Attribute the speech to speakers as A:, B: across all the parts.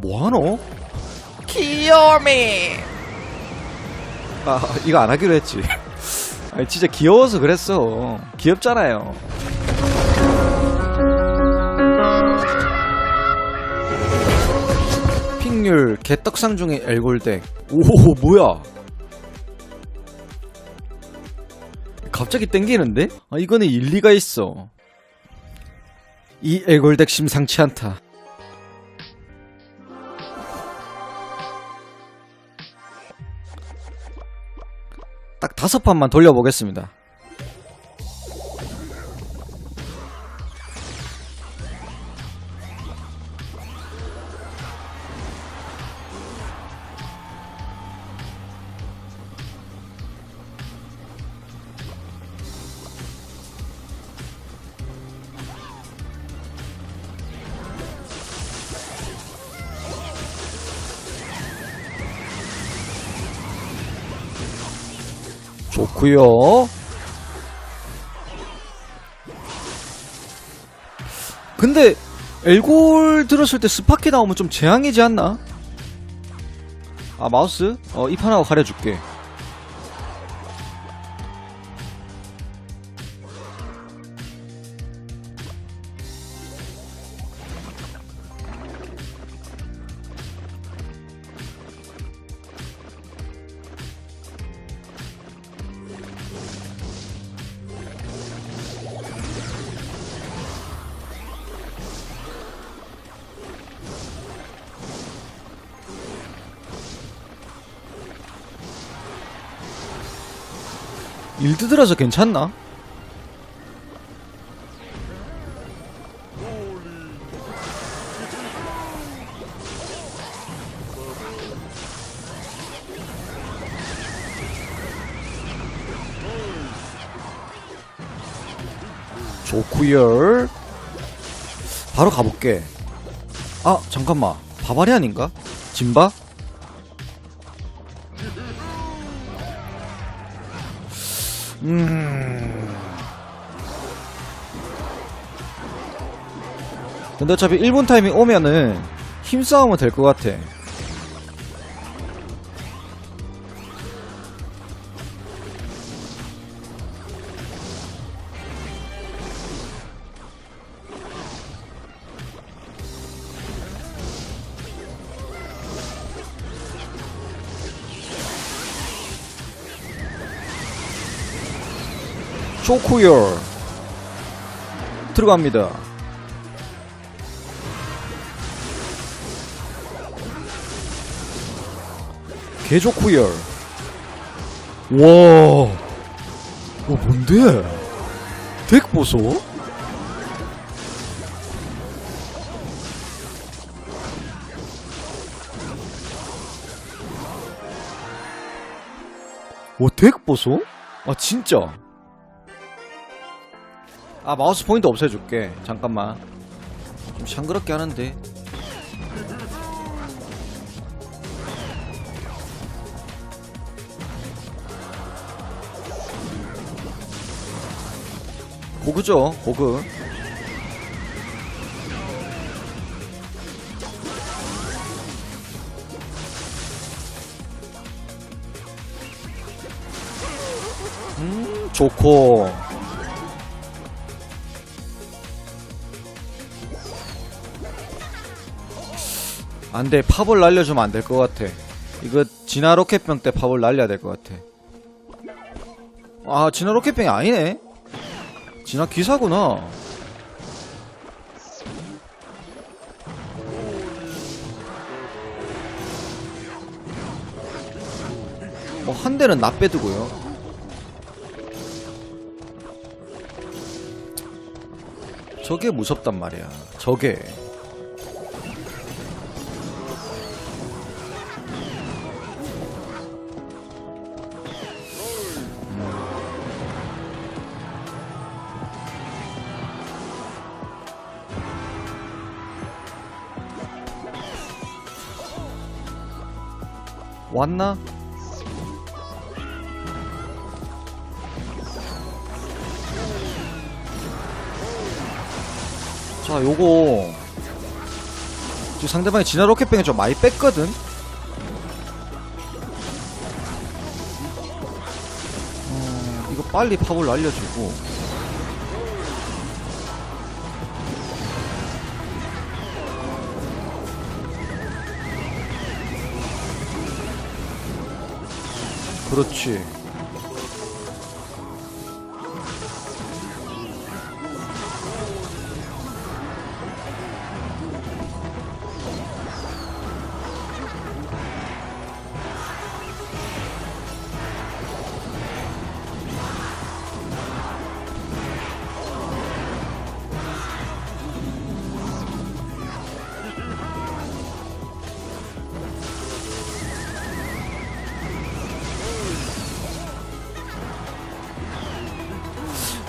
A: 뭐하노?
B: 귀여미
A: 아 이거 안 하기로 했지. 아니 진짜 귀여워서 그랬어. 귀엽잖아요. 픽률 개떡상 중에 엘골덱. 오 뭐야? 갑자기 땡기는데? 아 이거는 일리가 있어. 이 엘골덱 심상치 않다 다섯 판만 돌려보겠습니다. 좋구요. 근데 엘골 들었을 때 스파키 나오면 좀 재앙이지 않나? 아 마우스? 어 입 하나고 가려줄게. 일드 들어서 괜찮나? 좋구요. 바로 가볼게. 아, 잠깐만. 바바리 아닌가? 짐바? 음. 근데 어차피 1분 타이밍 오면은 힘싸움은 될 것 같아. 쇼쿠열 들어갑니다. 개조쿠열 와, 와 뭔데? 덱 보소? 와, 덱 보소? 아 진짜? 아 마우스 포인트 없애줄게. 잠깐만. 좀 샹그럽게 하는데. 고그죠 고그. 음 좋고 안돼. 팝을 날려주면 안 될 것 같아. 이거 진화 로켓병 때 팝을 날려야 될 것 같아. 아 진화 로켓병이 아니네. 진화 기사구나. 뭐 한 대는 나 빼두고요. 저게 무섭단 말이야. 저게 왔나? 자, 요거 지금 상대방이 진화 로켓병이 좀 많이 뺐거든? 어, 이거 빨리 팝을 날려주고. 그렇지.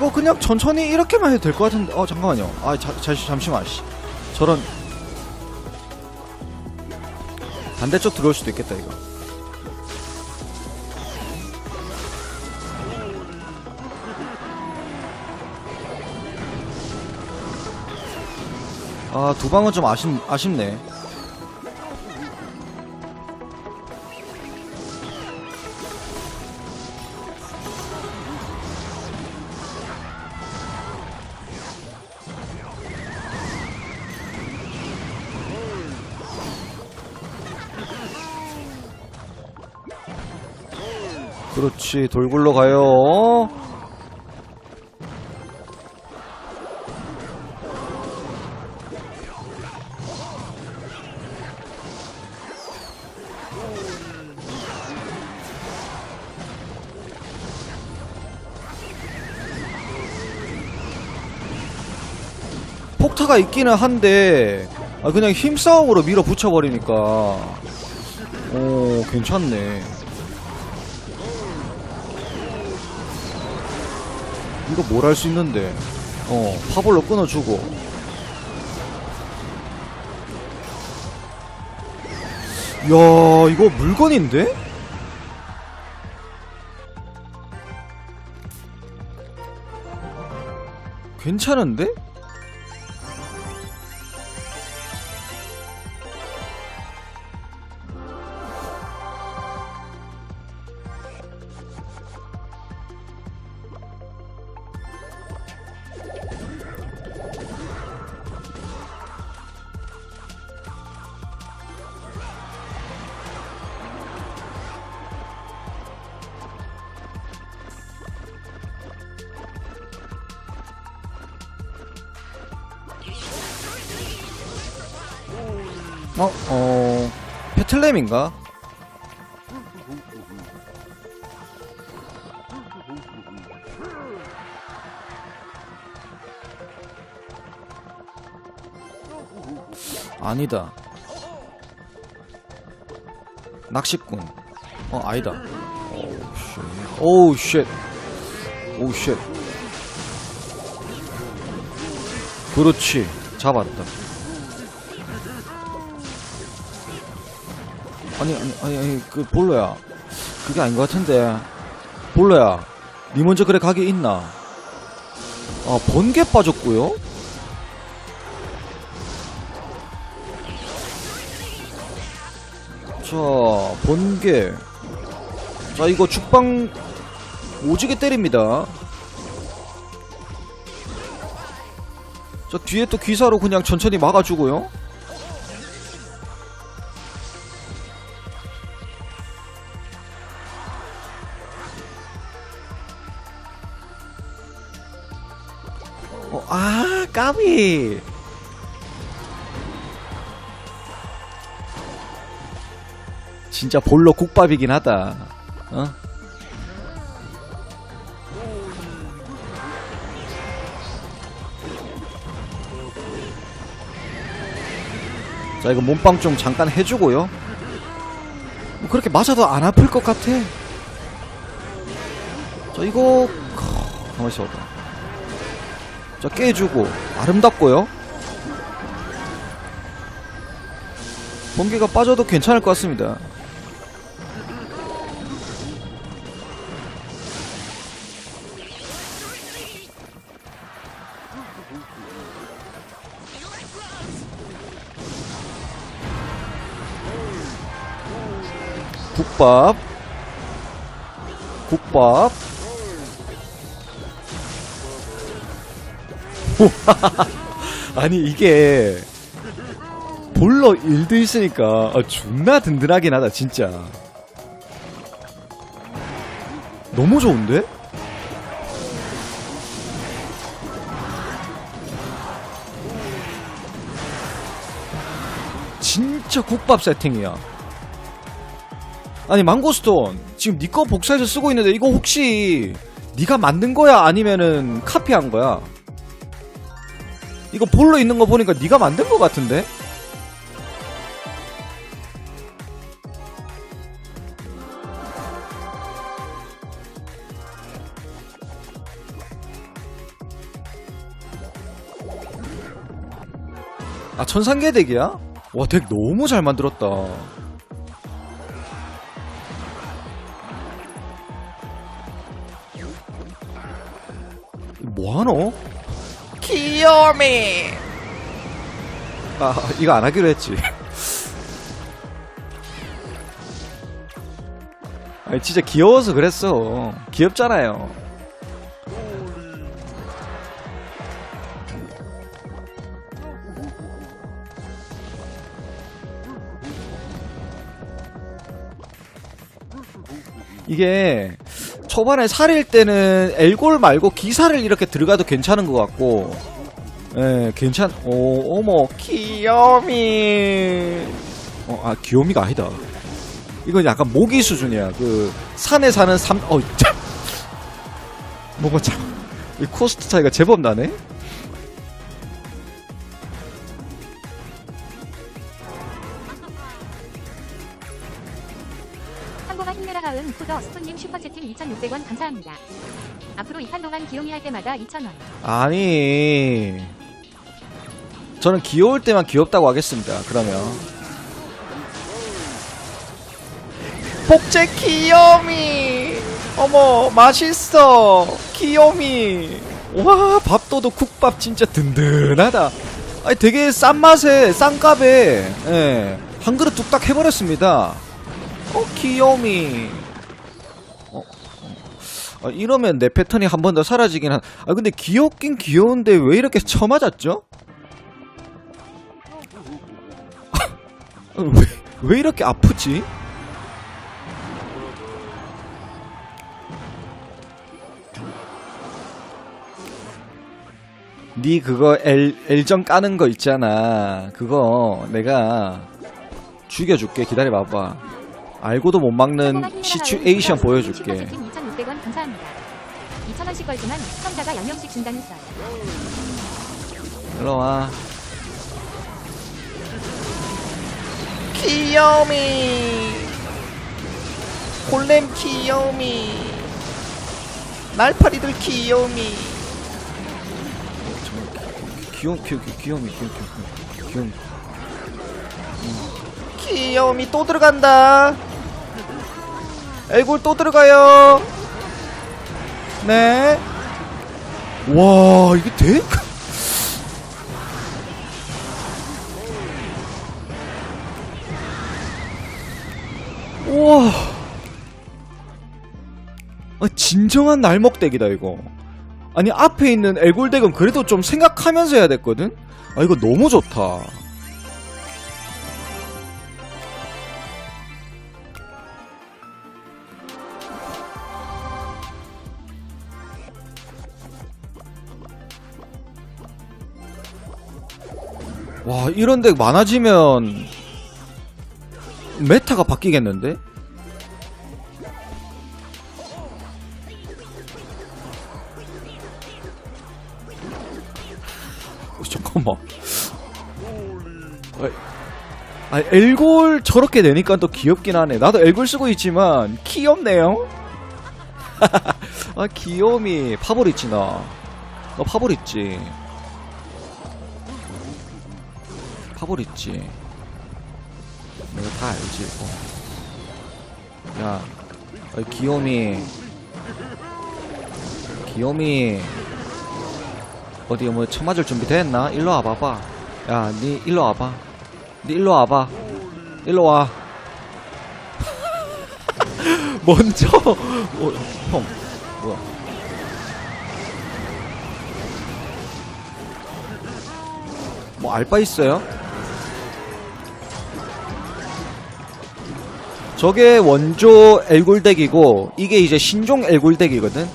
A: 이거 그냥 천천히 이렇게만 해도 될 것 같은데. 어 잠깐만요. 아 자, 자, 잠시만 씨. 저런. 반대쪽 들어올 수도 있겠다 이거. 아 두 방은 좀 아쉽, 아쉽네 그렇지 돌굴러 가요. 폭타가 있기는 한데 아, 그냥 힘싸움으로 밀어 붙여버리니까. 오 괜찮네 이거 뭘 할 수 있는데 어 파볼로 끊어주고 야 이거 물건인데? 괜찮은데? 어? 어... 페틀렘인가? 아니다. 낚시꾼. 어 아니다. 오우 쉣. 오우 쉣. 그렇지. 잡았다 아니 아니 아니 아니 그 볼로야. 그게 아닌 것 같은데. 볼로야 니 먼저 그래 가게 있나? 아 번개 빠졌고요? 자 번개. 자 이거 죽방 오지게 때립니다. 자 뒤에 또 귀사로 그냥 천천히 막아주고요 진짜 볼로 국밥이긴 하다. 어? 자, 이거 몸빵 좀 잠깐 해주고요. 뭐 그렇게 맞아도 안 아플 것 같아. 자, 이거, 있어 봐. 자 깨주고 아름답고요. 번개가 빠져도 괜찮을 것 같습니다. 국밥 국밥 아니 이게 볼러 1도 있으니까 아, 존나 든든하긴 하다 진짜 너무 좋은데? 진짜 국밥 세팅이야 아니 망고스톤 지금 니거 복사해서 쓰고 있는데 이거 혹시 니가 만든 거야 아니면은 카피한 거야? 이거 볼로 있는 거 보니까 니가 만든 거 같은데? 아 천상계 덱이야? 와 덱 너무 잘 만들었다 뭐하노?
B: 귀요미
A: 아 이거 안 하기로 했지. 아니 진짜 귀여워서 그랬어. 귀엽잖아요. 이게 초반에 살일 때는 엘골 말고 기사를 이렇게 들어가도 괜찮은 것 같고 예 괜찮 오 어머
B: 귀요미.
A: 어, 아 귀요미가 아니다. 이건 약간 모기 수준이야. 그 산에 사는 삼 어, 참 뭔가 참 이 코스트 차이가 제법 나네?
C: 한보가 힘내라 하은 쿠더 스톤님 슈퍼채팅 2,600원 감사합니다. 앞으로 이판 동안 기용이 할 때마다 2,000원.
A: 아니 저는 귀여울 때만 귀엽다고 하겠습니다. 그러면.
B: 복제 귀요미 어머 맛있어. 귀요미
A: 와 밥도둑 국밥 진짜 든든하다. 아니 되게 싼 맛에 싼 값에 예, 한 그릇 뚝딱 해버렸습니다. 어 귀요미 어, 어. 아, 이러면 내 패턴이 한 번 더 사라지긴 한. 아 근데 귀엽긴 귀여운데 왜 이렇게 처맞았죠? 왜, 왜 이렇게 아프지? 니 그거 L, L정 까는 거 있잖아. 그거 내가 죽여줄게. 기다려봐봐. 알고도 못 막는 시츄에이션 보여줄게.
C: 슈퍼채팅 2,600원 감사합니다. 2,000원씩 걸지만 시청자가 10명씩 준다는 썰.
A: 일로 와.
B: 귀요미 골렘 귀요미 날파리들 귀요미
A: 귀여움, 귀여움, 귀여움이, 귀여움, 귀여움, 귀여움.
B: 귀요미 또 들어간다. 엘골 또 들어가요. 네.
A: 와, 이게 돼? 아, 진정한 날먹덱이다, 이거. 아니, 앞에 있는 엘골덱은 그래도 좀 생각하면서 해야 됐거든? 아, 이거 너무 좋다. 와, 이런 덱 많아지면 메타가 바뀌겠는데? 아, 아, 엘골 저렇게 되니까 또 귀엽긴 하네. 나도 엘골 쓰고 있지만 귀엽네요. 아, 귀여움이 파볼 있지 나. 너 파볼 있지. 파볼 있지. 내가 다 알지 이거. 야, 아, 귀요미, 귀요미. 어디 뭐 쳐맞을 준비 됐나? 일로 와봐봐. 야, 니 일로 와봐. 니 일로 와봐. 일로 와. 먼저 어, 형 뭐야 뭐 알바 있어요? 저게 원조 엘골덱이고 이게 이제 신종 엘골덱이거든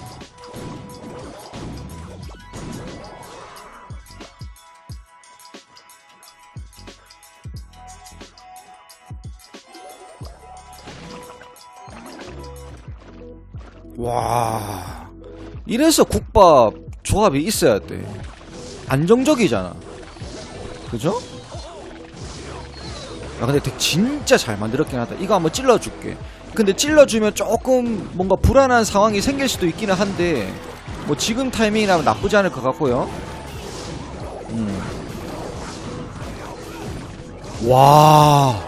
A: 이래서 국밥 조합이 있어야 돼. 안정적이잖아. 그죠? 야 근데 덱 진짜 잘 만들었긴 하다. 이거 한번 찔러줄게. 근데 찔러주면 조금 뭔가 불안한 상황이 생길 수도 있기는 한데 뭐 지금 타이밍이라면 나쁘지 않을 것 같고요. 음. 와.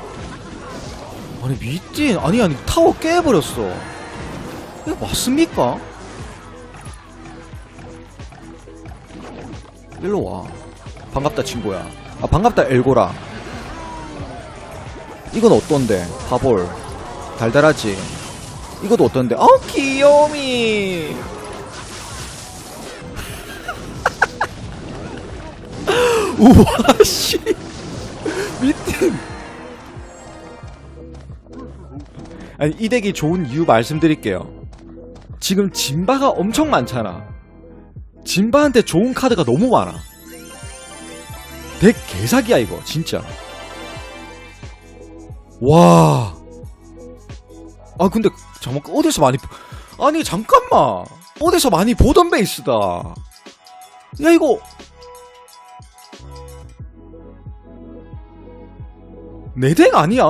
A: 아니 미띠 아니 아니 타워 깨버렸어. 이거 맞습니까? 일로 와. 반갑다 친구야. 아 반갑다 엘고라. 이건 어떤데? 바볼. 달달하지. 이것도 어떤데? 어 귀요미. 우와 씨. 미팅. 아니 이 덱이 좋은 이유 말씀드릴게요. 지금 진바가 엄청 많잖아. 진바한테 좋은 카드가 너무 많아. 덱 개사기야 이거 진짜. 와. 아 근데 잠깐 어디서 많이 보- 아니 잠깐만 어디서 많이 보던 베이스다. 야 이거 내 덱 아니야?